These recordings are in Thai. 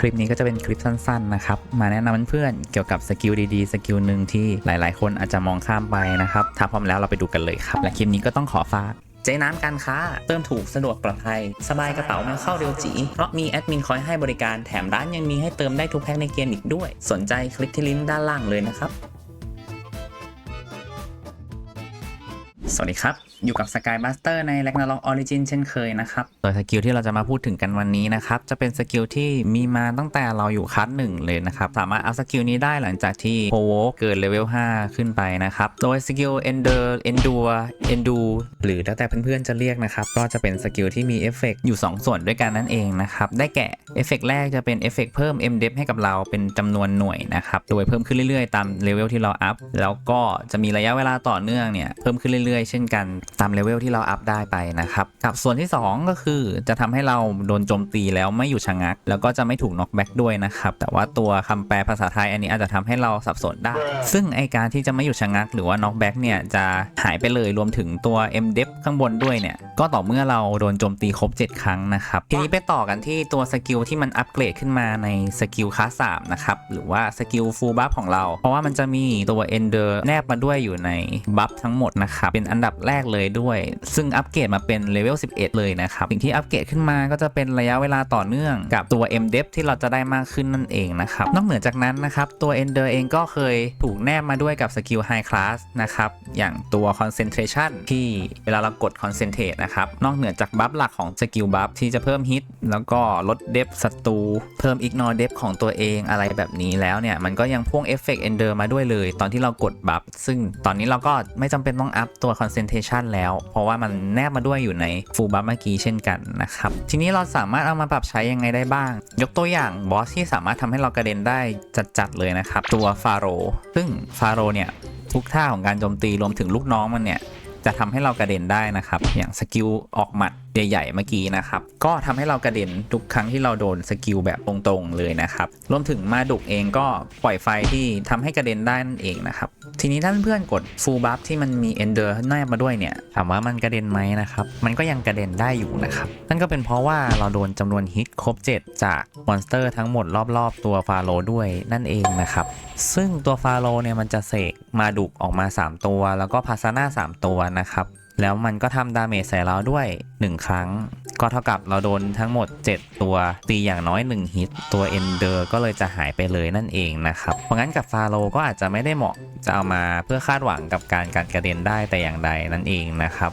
คลิปนี้ก็จะเป็นคลิปสั้นๆนะครับ มาแนะนำเพื่อนๆเกี่ยวกับสกิลดีๆ สกิลหนึ่งที่หลายๆ คนอาจจะมองข้ามไปนะครับ ถ้าพร้อมแล้วเราไปดูกันเลยครับ และคลิปนี้ก็ต้องขอฝากเจ๊น้ำการค้า เติมถูกสะดวกปลอดภัย สบายกระเป๋าไม่เข้าเร็วจี เพราะมีแอดมินคอยให้บริการแถมร้านยังมีให้เติมได้ทุกแพ็คในเกมอีกด้วย สนใจคลิกที่ลิงก์ด้านล่างเลยนะครับ สวัสดีครับ อยู่กับ Sky Buster ใน Ragnarok Origin เช่นเคยนะครับ โดยสกิลที่เราจะมาพูดถึงกันวันนี้นะครับ จะเป็นสกิลที่มีมาตั้งแต่เราอยู่คัสหนึ่งเลยนะครับ สามารถเอาสกิลนี้ได้หลังจากที่โ o โวเกินเลเวล 5 ขึ้นไปนะครับ โดยสกิล Ender Endure Endu หรือแล้วแต่เพื่อนๆจะเรียกนะครับ ก็จะเป็นสกิลที่มีเอฟเฟกต์อยู่ 2 ส่วนด้วยกันนั่นเองนะครับ ได้แก่เอฟเฟกต์แรกจะเป็นเอฟเฟกต์เพิ่ม m d e p ให้กับเราเป็นจำนวนหน่วยนะครับ โดยเพิ่มขึ้นเรื่อยๆ ตามเลเวลที่เราอัพ แล้วก็จะมีระยะเวลาต่อเนื่องเนี่ยเพิ่มขึ้นเรื่อยๆ เช่นกันตามเลเวลที่เราอัพได้ไปนะครับกับส่วนที่ 2 ก็คือจะทำให้เราโดนโจมตีแล้วไม่อยู่ชะงัก แล้วก็จะไม่ถูกน็อกแบ็กด้วยนะครับ แต่ว่าตัวคำแปลภาษาไทยอันนี้อาจจะทำให้เราสับสนได้ ซึ่งไอการที่จะไม่อยู่ชะงัก หรือว่าน็อกแบ็กเนี่ยจะหายไปเลยรวมถึงตัว M d e p ข้างบนด้วยเนี่ยก็ต่อเมื่อเราโดนโจมตีครบ 7 ครั้งนะครับทีนี้ไปต่อกันที่ตัวสกิลที่มันอัปเกรดขึ้นมาในสกิลคลาส3นะครับหรือว่าสกิลฟูลบัฟของเรา เพราะว่ามันจะมีตัว Ender แนบมาด้วยอยู่ในบัฟทั้งหมดนะครับเป็นอันดับแรกเลยด้วย ซึ่งอัปเกรดมาเป็นเลเวล 11 เลยนะครับ สิ่งที่อัปเกรดขึ้นมาก็จะเป็นระยะเวลาต่อเนื่องกับตัว M d e p ที่เราจะได้มากขึ้นนั่นเองนะครับ นอกเหนือจากนั้นนะครับ ตัว Ender เองก็เคยถูกแนบมาด้วยกับสกิล High Class นะครับ อย่างตัว Concentration ที่เวลาเรากด Concentrate นะครับ นอกเหนือจากบัฟหลักของสกิลบัฟที่จะเพิ่มฮิตแล้วก็ลดเดฟศัตรูเพิ่ม Ignore Depth ของตัวเองอะไรแบบนี้แล้วเนี่ย มันก็ยังพ่วงเอฟเฟกต์ Ender มาด้วยเลย ตอนที่เรากดบัฟซึ่งตอนนี้เราก็ไม่จำเป็นต้องอัพตัว Concentration แล้ว เพราะว่ามันแนบมาด้วยอยู่ใน Full Buff เมื่อกี้เช่นกันนะครับ ทีนี้เราสามารถเอามาปรับใช้ยังไงได้บ้าง ยกตัวอย่างบอสที่สามารถทำให้เรากระเด็นได้จัดๆเลยนะครับ ตัวฟาโรซึ่งฟาโรเนี่ยทุกท่าของการโจมตีรวมถึงลูกน้องมันเนี่ยจะทำให้เรากระเด็นได้นะครับ อย่างสกิลออกหมัดใหญ่ๆเมื่อกี้นะครับ ก็ทำให้เรากระเด็นทุกครั้งที่เราโดนสกิลแบบตรงๆเลยนะครับ รวมถึงมาดุกเองก็ปล่อยไฟที่ทำให้กระเด็นได้นั่นเองนะครับ ทีนี้ถ้าเพื่อนๆกด full buff ที่มันมี ender แนบมาด้วยเนี่ย ถามว่ามันกระเด็นไหมนะครับ มันก็ยังกระเด็นได้อยู่นะครับ นั่นก็เป็นเพราะว่าเราโดนจำนวนฮิตครบ 7 จากมอนสเตอร์ทั้งหมดรอบๆ ตัวฟาโลด้วยนั่นเองนะครับ ซึ่งตัวฟาโลเนี่ยมันจะเสกมาดุกออกมา 3 ตัว แล้วก็พาซาน่า3 ตัวนะครับ แล้วมันก็ทำดาเมจใส่เราด้วย 1 ครั้ง ก็เท่ากับเราโดนทั้งหมด 7 ตัว ตีอย่างน้อย 1 ฮิต ตัวเอนเดอร์ก็เลยจะหายไปเลยนั่นเองนะครับ เพราะงั้นกับฟาโลก็อาจจะไม่ได้เหมาะจะเอามาเพื่อคาดหวังกับการการกระเด็นได้แต่อย่างใดนั่นเองนะครับ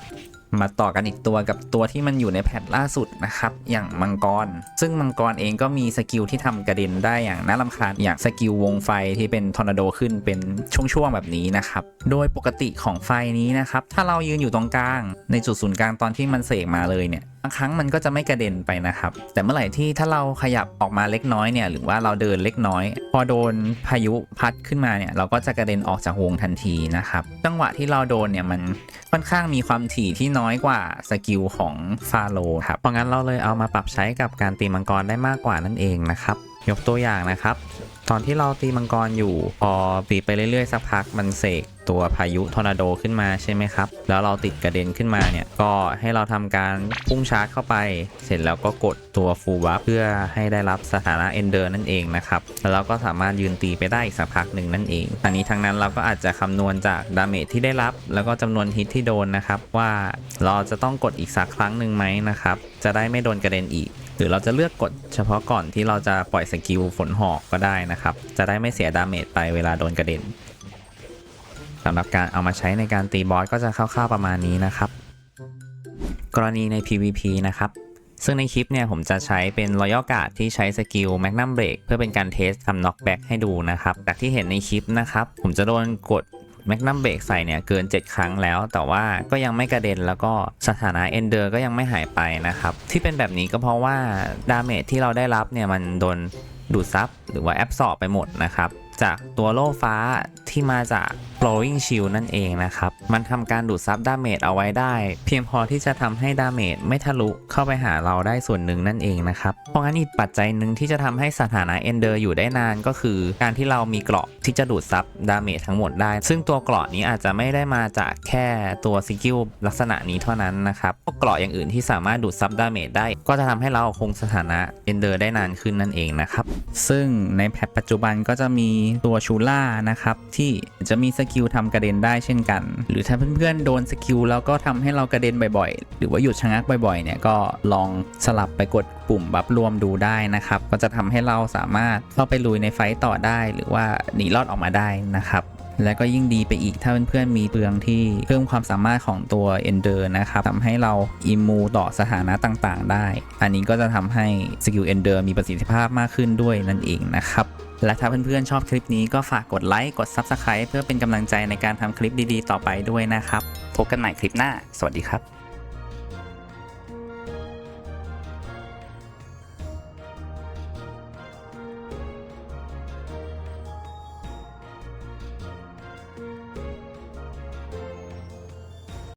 มาต่อกันอีกตัวกับตัวที่มันอยู่ในแพทล่าสุดนะครับ อย่างมังกร ซึ่งมังกรเองก็มีสกิลที่ทำกระเด็นได้อย่างน่าลำคาญอย่างสกิลวงไฟที่เป็นทอร์นาโดขึ้นเป็นช่วงๆแบบนี้นะครับ โดยปกติของไฟนี้นะครับ ถ้าเรายืนอยู่ตรงกลาง ในจุดศูนย์กลางตอนที่มันเสกมาเลยเนี่ยางครั้งมันก็จะไม่กระเด็นไปนะครับ แต่เมื่อไหร่ที่ถ้าเราขยับออกมาเล็กน้อยเนี่ยหรือว่าเราเดินเล็กน้อย พอโดนพายุพัดขึ้นมาเนี่ยเราก็จะกระเด็นออกจากวงทันทีนะครับจังหวะที่เราโดนเนี่ยมันค่อนข้างมีความถี่ที่น้อยกว่าสกิลของฟาโลครับเพราะงั้นเราเลยเอามาปรับใช้กับการตีมังกรได้มากกว่านั่นเองนะครับยกตัวอย่างนะครับ ตอนที่เราตีมังกรอยู่พอตีไปเรื่อยๆสักพักมันเสก ตัวพายุทอร์นาโดขึ้นมาใช่ไหมครับ แล้วเราติดกระเด็นขึ้นมาเนี่ย ก็ให้เราทำการพุ่งชาร์จเข้าไป เสร็จแล้วก็กดตัวฟูลบัฟเพื่อให้ได้รับสถานะเอนเดอร์นั่นเองนะครับ แล้วเราก็สามารถยืนตีไปได้อีกสักพักหนึ่งนั่นเองทั้งนี้ทั้งนั้นเราก็อาจจะคำนวณจากดาเมจที่ได้รับ แล้วก็จำนวนฮิตที่โดนนะครับ ว่าเราจะต้องกดอีกสักครั้งหนึ่งไหมนะครับ จะได้ไม่โดนกระเด็นอีกหรือเราจะเลือกกดเฉพาะก่อนที่เราจะปล่อยสกิลฝนหอกก็ได้นะครับ จะได้ไม่เสียดาเมจไปเวลาโดนกระเด็น สำหรับการเอามาใช้ในการตีบอสก็จะคร่าวๆประมาณนี้นะครับ กรณีใน PVP นะครับ ซึ่งในคลิปเนี่ยผมจะใช้เป็น Royal Guard ที่ใช้สกิล Magnum Break เพื่อเป็นการเทสทำ Knockback ให้ดูนะครับ จากที่เห็นในคลิปนะครับ ผมจะโดนกดแมกนัมเบรกใส่เนี่ยเกิน 7 ครั้งแล้ว แต่ว่าก็ยังไม่กระเด็นแล้วก็สถานะเอนเดอร์ก็ยังไม่หายไปนะครับ ที่เป็นแบบนี้ก็เพราะว่าดาเมจที่เราได้รับเนี่ยมันโดนดูดซับหรือว่าแอบสอบไปหมดนะครับ จากตัวโล่ฟ้าที่มาจาก flowing shield นั่นเองนะครับ มันทำการดูดซับดาเมจเอาไว้ได้ เพียงพอที่จะทำให้ดาเมจไม่ทะลุเข้าไปหาเราได้ส่วนหนึ่งนั่นเองนะครับ เพราะงั้นอีกปัจจัยหนึ่งที่จะทำให้สถานะ Ender อยู่ได้นานก็คือ การที่เรามีเกราะที่จะดูดซับดาเมจทั้งหมดได้ ซึ่งตัวเกราะนี้อาจจะไม่ได้มาจากแค่ตัวสกิลลักษณะนี้เท่านั้นนะครับพวกเกราะอย่างอื่นที่สามารถดูดซับดาเมจได้ ก็จะทำให้เราคงสถานะ Ender ได้นานขึ้นนั่นเองนะครับ ซึ่งในแพทปัจจุบันก็จะมีตัวชูล่านะครับที่จะมีสกิลิลทำกระเด็นได้เช่นกัน หรือถ้าเพื่อนๆโดนสกิลแล้วก็ทำให้เรากระเด็นบ่อยๆ หรือว่าหยุดชะงักบ่อยๆเนี่ยก็ลองสลับไปกดปุ่มบัฟรวมดูได้นะครับ ก็จะทำให้เราสามารถเข้าไปลุยในไฟต์ต่อได้ หรือว่าหนีรอดออกมาได้นะครับ และก็ยิ่งดีไปอีกถ้าเพื่อนๆมีเปลืองที่เพิ่มความสามารถของตัว Ender นะครับทำให้เราอิมูต่อสถานะต่างๆ ได้ อันนี้ก็จะทำให้สกิล Ender มีประสิทธิภาพมากขึ้นด้วยนั่นเองนะครับและถ้าเพื่อนๆชอบคลิปนี้ก็ฝากกดไลค์กด Subscribe เพื่อเป็นกำลังใจในการทำคลิปดีๆ ต่อไปด้วยนะครับ พบกันใหม่คลิปหน้า สวัสดีครับ